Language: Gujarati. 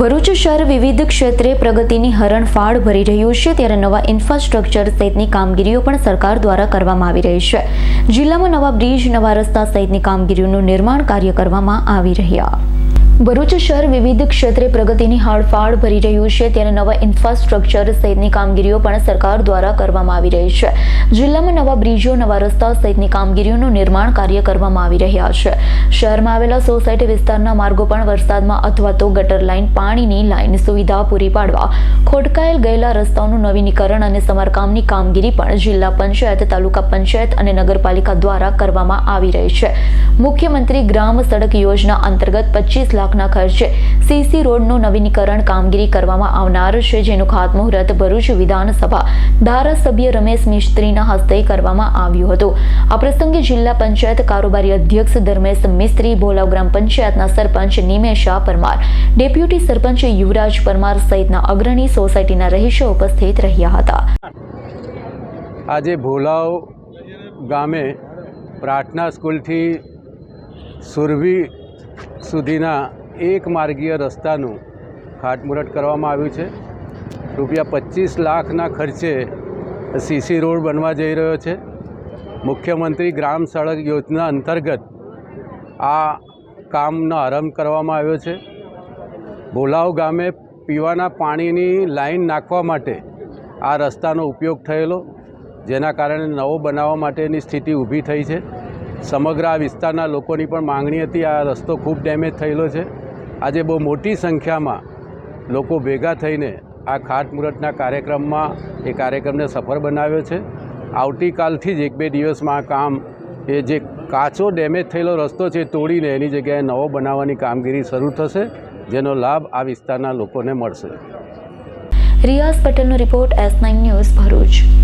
ભરૂચ શહેર વિવિધ ક્ષેત્રે પ્રગતિની હરણફાળ ભરી રહ્યું છે ત્યારે નવા ઇન્ફ્રાસ્ટ્રક્ચર સહિતની કામગીરીઓ પણ સરકાર દ્વારા કરવામાં આવી રહી છે. જિલ્લામાં નવા બ્રિજ, નવા રસ્તા સહિતની કામગીરીઓનું નિર્માણ કાર્ય કરવામાં આવી રહ્યા. ભરૂચ શહેર વિવિધ ક્ષેત્રે પ્રગતિની હાડફાળ ભરી રહ્યું છે. ત્યારે નવા ઇન્ફ્રાસ્ટ્રક્ચર સહિતની કામગીરીઓ પણ સરકાર દ્વારા કરવામાં આવી રહી છે. જિલ્લામાં નવા બ્રિજો, નવા રસ્તા સહિતની કામગીરીઓનું નિર્માણ કાર્ય કરવામાં આવી રહ્યા છે. શહેરમાં આવેલા સોસાયટી વિસ્તારના માર્ગો પણ વરસાદમાં અથવા તો ગટર લાઇન, પાણીની લાઇન સુવિધા પૂરી પાડવા ખોટકાયેલ ગયેલા રસ્તાઓનું નવીનીકરણ અને સમારકામની કામગીરી પણ જિલ્લા પંચાયત, તાલુકા પંચાયત અને નગરપાલિકા દ્વારા કરવામાં આવી રહી છે. મુખ્યમંત્રી ગ્રામ સડક યોજના અંતર્ગત પચીસ લાખના ખર્ચે સીસી રોડનું નવીનીકરણ કામગીરી કરવામાં આવનાર છે, જેનું ખાતમુહૂર્ત ભરૂચ વિધાનસભા ધારાસભ્ય રમેશ મિસ્ત્રીના હસ્તે કરવામાં આવ્યું હતું. આ પ્રસંગે જિલ્લા પંચાયત કારોબારી અધ્યક્ષ ધર્મેશ મિસ્ત્રી, ભોલાવ ગ્રામ પંચાયતના સરપંચ નિમેશા પરમાર, ડેપ્યુટી સરપંચ યુવરાજ પરમાર સહિતના અગ્રણી સોસાયટીના રહીશો ઉપસ્થિત રહ્યા હતા. આજે ભોલાવ ગામે પ્રાર્થના સ્કૂલથી સુરભી સુધીના એક માર્ગીય રસ્તાનું ખાટમુરટ કરવામાં આવ્યું છે. રૂપિયા પચીસ લાખના ખર્ચે સીસી રોડ બનવા જઈ રહ્યો છે. મુખ્યમંત્રી ગ્રામ સડક યોજના અંતર્ગત આ કામનો આરંભ કરવામાં આવ્યો છે. ભોલાવ ગામે પીવાના પાણીની લાઈન નાખવા માટે આ રસ્તાનો ઉપયોગ થયેલો, જેના કારણે નવો બનાવવા માટેની સ્થિતિ ઊભી થઈ છે. સમગ્ર આ વિસ્તારના લોકોની પણ માંગણી હતી. આ રસ્તો ખૂબ ડેમેજ થયેલો છે. આજે બહુ મોટી સંખ્યામાં લોકો ભેગા થઈને આ ખાટમુહૂર્તના કાર્યક્રમમાં એ કાર્યક્રમને સફળ બનાવ્યો છે. આવતીકાલથી જ એક બે દિવસમાં કામ, એ જે કાચો ડેમેજ થયેલો રસ્તો છે તોડીને એની જગ્યાએ નવો બનાવવાની કામગીરી શરૂ થશે, જેનો લાભ આ વિસ્તારના લોકોને મળશે. રિયાઝ પટેલનો report S nine news Bharuch.